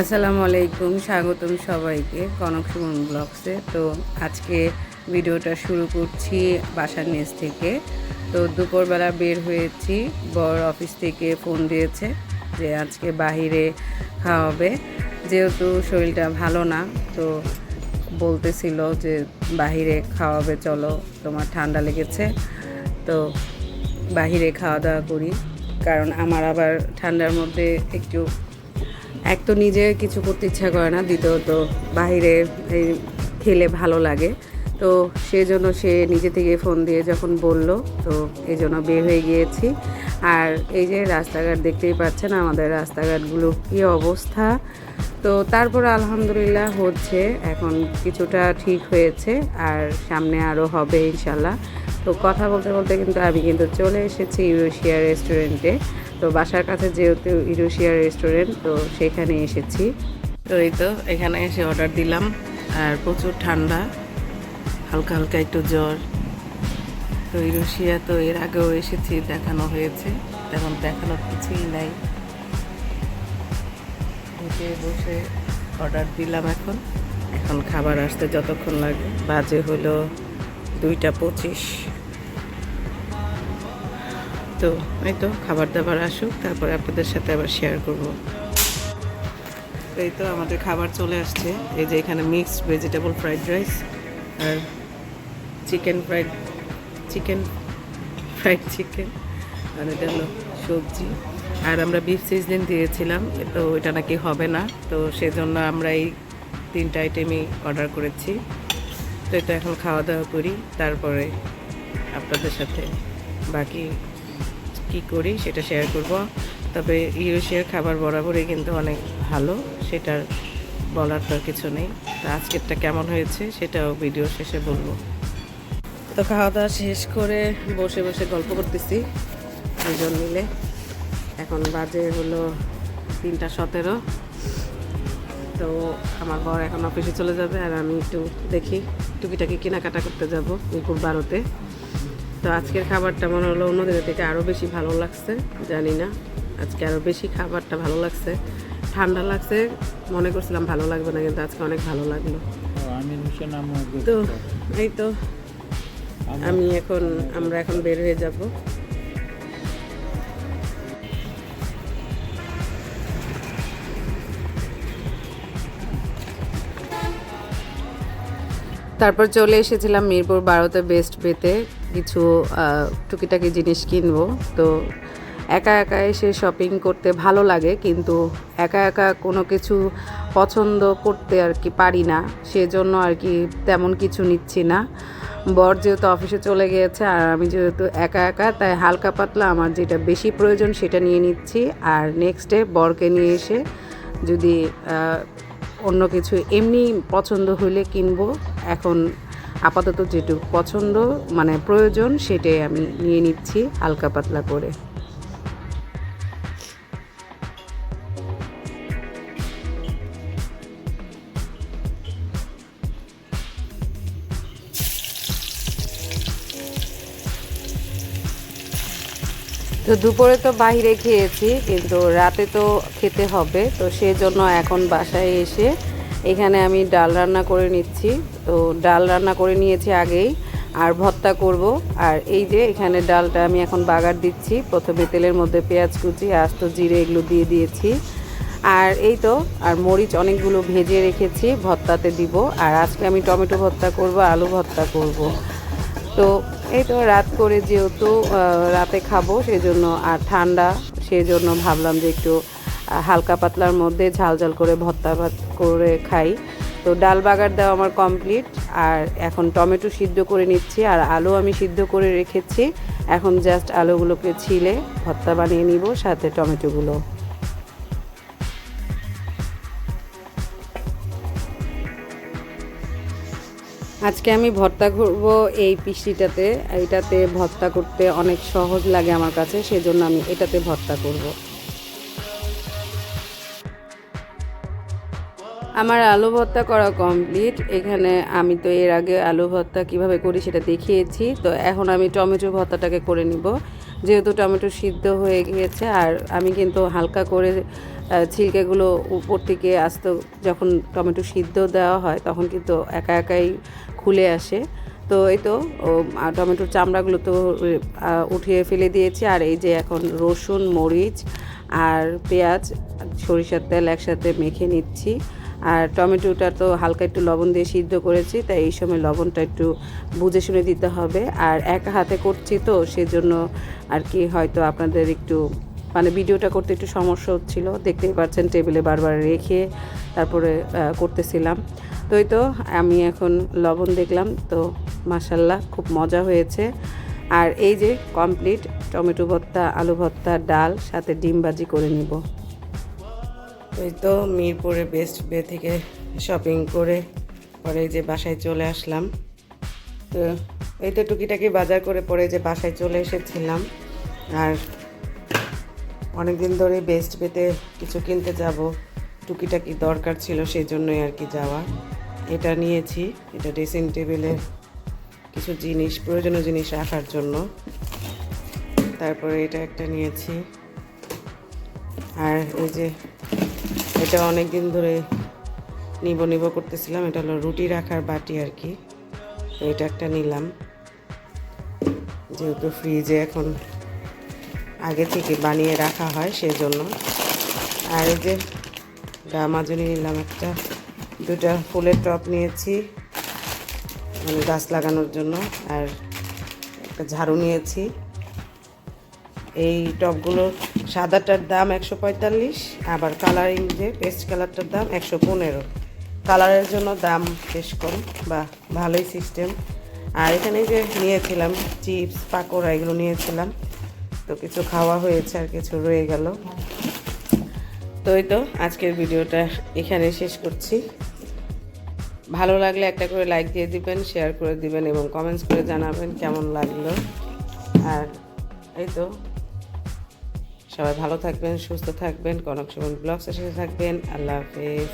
আসসালামু আলাইকুম, স্বাগতম সবাইকে কনক সুমন ব্লগসে। তো আজকে ভিডিওটা শুরু করছি বাসার নিচ থেকে। তো দুপুরবেলা বের হয়েছি, বর অফিস থেকে ফোন দিয়েছে যে আজকে বাহিরে খাওয়াবে। যেহেতু শরীরটা ভালো না, তো বলতেছিল যে বাহিরে খাওয়াবে, চলো তোমার ঠান্ডা লেগেছে। তো বাহিরে খাওয়া দাওয়া করি, কারণ আমার আবার ঠান্ডার মধ্যে একটু এক তো নিজে কিছু করতে ইচ্ছা করে না, দ্বিতীয়ত বাইরে এই খেলে ভালো লাগে। তো সেই জন্য সে নিজে থেকে ফোন দিয়ে যখন বলল, তো এই জন্য বের হয়ে গিয়েছি। আর এই যে রাস্তাঘাট দেখতেই পাচ্ছেন আমাদের রাস্তাঘাটগুলো কী অবস্থা। তো তারপর আলহামদুলিল্লাহ হচ্ছে, এখন কিছুটা ঠিক হয়েছে আর সামনে আরও হবে ইনশাল্লাহ। তো কথা বলতে বলতে কিন্তু আমি কিন্তু চলে এসেছি ইউরোশিয়া রেস্টুরেন্টে। তো বাসার কাছে যেহেতু ইউরোশিয়া রেস্টুরেন্ট, তো সেখানে এসেছি। তো এই তো, এখানে এসে অর্ডার দিলাম। আর প্রচুর ঠান্ডা, হালকা হালকা একটু জ্বর। তো ইউরোশিয়া তো এর আগেও এসেছি, দেখানো হয়েছে। তেমন দেখানোর কিছুই নাই। বসে অর্ডার দিলাম এখন। এখন খাবার আসতে যতক্ষণ লাগে, বাজে হলো দুইটা পঁচিশ। তো এই তো খাবার দাবার আসুক, তারপরে আপনাদের সাথে আবার শেয়ার করব। এই তো আমাদের খাবার চলে আসছে। এই যে এখানে মিক্সড ভেজিটেবল ফ্রাইড রাইস আর chicken fried chicken fried chicken আর এটা হলো সবজি। আর আমরা বিফ সিজনিং দিয়েছিলাম, তো এটা নাকি হবে না। তো সেজন্য আমরা এই তিনটা আইটেমই অর্ডার করেছি। তো এটা এখন খাওয়া দাওয়া করি, তারপরে আপনাদের সাথে বাকি কি করি সেটা শেয়ার করব। তবে ইউরোশিয়ার খাবার বরাবরই কিন্তু অনেক ভালো, সেটার বলার তো কিছু নেই। তো আজকেরটা কেমন হয়েছে সেটাও ভিডিও শেষে বলব। তো খাওয়া দাওয়া শেষ করে বসে বসে গল্প করতেছি দুজন মিলে। এখন বাজে হলো তিনটা সতেরো। তো আমার বর এখন অফিসে চলে যাবে আর আমি একটু দেখি টুকিটাকি কেনাকাটা করতে যাব মিরপুর বারোতে। তো আজকের খাবারটা মনে হলো অন্যদের থেকে আরও বেশি ভালো লাগছে জানি না। আজকে আরও বেশি খাবারটা ভালো লাগছে। ঠান্ডা লাগছে মনে করছিলাম ভালো লাগবে না কিন্তু আজকে অনেক ভালো লাগল। তো এই তো আমি এখন আমরা এখন বের হয়ে যাব। তারপর চলে এসেছিলাম মিরপুর বারোতে বেস্ট পেতে। কিছু টুকিটাকি জিনিস কিনবো। তো একা একা এসে শপিং করতে ভালো লাগে, কিন্তু একা একা কোনো কিছু পছন্দ করতে আর কি পারি না। সেজন্য আর কি তেমন কিছু নিচ্ছি না। বর যেহেতু অফিসে চলে গিয়েছে, আর আমি যেহেতু একা একা, তাই হালকা পাতলা আমার যেটা বেশি প্রয়োজন সেটা নিয়ে নিচ্ছি। আর নেক্সট বরকে নিয়ে এসে যদি অন্য কিছু এমনি পছন্দ হলে কিনবো। এখন আপাতত যেটুকু পছন্দ মানে প্রয়োজন, সেটাই আমি নিয়ে নিচ্ছি হালকা পাতলা করে। তো দুপুরে তো বাইরে খেয়েছি, কিন্তু রাতে তো খেতে হবে, তো সেজন্য এখন বাসায় এসে এখানে আমি ডাল রান্না করে নিচ্ছি। তো ডাল রান্না করে নিয়েছি আগেই, আর ভর্তা করব। আর এই যে এখানে ডালটা আমি এখন বাগার দিচ্ছি। প্রথমে তেলের মধ্যে পেঁয়াজ কুচি, আস্ত জিরে এগুলো দিয়ে দিয়েছি। আর এই তো, আর মরিচ অনেকগুলো ভেজে রেখেছি, ভর্তাতে দিব। আর আজকে আমি টমেটো ভর্তা করব, আলু ভর্তা করব। তো এই তো রাত করে যেহেতু রাতে খাব সেই জন্য আর ঠান্ডা, সেজন্য ভাবলাম যে একটু হালকা পাতলার মধ্যে ঝাল ঝাল করে ভর্তা ভাত করে খাই। তো ডাল বাগার দেওয়া আমার কমপ্লিট আর এখন টমেটো সিদ্ধ করে নিচ্ছি, আর আলু আমি সিদ্ধ করে রেখেছি। এখন জাস্ট আলুগুলোকে ছিলে ভর্তা বানিয়ে নিব, সাথে টমেটোগুলো। আজকে আমি ভর্তা করব এই পিসিটাতে। এইটাতে ভর্তা করতে অনেক সহজ লাগে আমার কাছে, সেজন্য আমি এটাতে ভর্তা করব। আমার আলু ভর্তা করা কমপ্লিট এখানে আমি তো এর আগে আলু ভর্তা কীভাবে করি সেটা দেখিয়েছি। তো এখন আমি টমেটো ভর্তাটাকে করে নিব। যেহেতু টমেটো সিদ্ধ হয়ে গিয়েছে, আর আমি কিন্তু হালকা করে ছিলকেগুলো উপর থেকে আস্ত যখন টমেটো সিদ্ধ দেওয়া হয়, তখন কিন্তু একা একাই খুলে আসে। তো এই তো টমেটোর চামড়াগুলো তো উঠিয়ে ফেলে দিয়েছি। আর এই যে এখন রসুন, মরিচ আর পেঁয়াজ, সরিষার তেল একসাথে মেখে নিচ্ছি। আর টমেটোটা তো হালকা একটু লবণ দিয়ে সিদ্ধ করেছি, তাই এই সময় লবণটা একটু বুঝে শুনে দিতে হবে। আর একা হাতে করছি তো, সেজন্য আর কি হয়তো আপনাদের একটু মানে ভিডিওটা করতে একটু সমস্যা হচ্ছিল। দেখতেই পাচ্ছেন টেবিলে বারবার রেখে তারপরে করতেছিলাম। তো তো, আমি এখন লবণ দেখলাম, তো মাসাল্লাহ খুব মজা হয়েছে। আর এই যে কমপ্লিট টমেটো ভর্তা, আলু ভর্তা, ডাল, সাথে ডিম ভাজি করে নিব। এই তো মিরপুরে বেস্ট বে থেকে শপিং করে পরে যে বাসায় চলে আসলাম। তো এই তো টুকিটাকি বাজার করে পরে যে বাসায় চলে এসেছিলাম। আর অনেক দিন ধরে বেস্ট বেতে কিছু কিনতে যাব, টুকিটাকি দরকার ছিল সেই জন্যই আর কি যাওয়া। এটা নিয়েছি, এটা ড্রেসিং টেবিলের কিছু জিনিস, প্রয়োজনীয় জিনিস রাখার জন্য। তারপরে এটা একটা নিয়েছি। আর এই যে এটা অনেক দিন ধরে নিব নিব করতেছিলাম। এটা হলো রুটি রাখার বাটি আর কি। এটা একটা নিলাম। যেহেতু ফ্রিজে এখন আগে থেকে বানিয়ে রাখা হয় সেই জন্য আর এই যে গামাজনি নিলাম একটা। দুটা ফুলের টপ নিয়েছি মানে গাছ লাগানোর জন্য। আর একটা ঝাড়ু নিয়েছি। এই টপগুলো সাদাটার দাম একশো পঁয়তাল্লিশ, আবার কালারিং যে পেস্ট কালারটার দাম একশো পনেরো। কালারের জন্য দাম বেশ কম, বা ভালোই সিস্টেম আর এখানে যে নিয়েছিলাম চিপস পাকোড়া, এগুলো নিয়েছিলাম। তো কিছু খাওয়া হয়েছে আর কিছু রয়ে গেল। তো এই তো আজকের ভিডিওটা এখানে শেষ করছি। ভালো লাগলে একটা করে লাইক দিয়ে দিবেন শেয়ার করে দিবেন, এবং কমেন্টস করে জানাবেন কেমন লাগল। আর এই তো সবাই ভালো থাকবেন সুস্থ থাকবেন কনক সুমন ব্লগসের সাথে থাকবেন। আল্লাহ হাফেজ।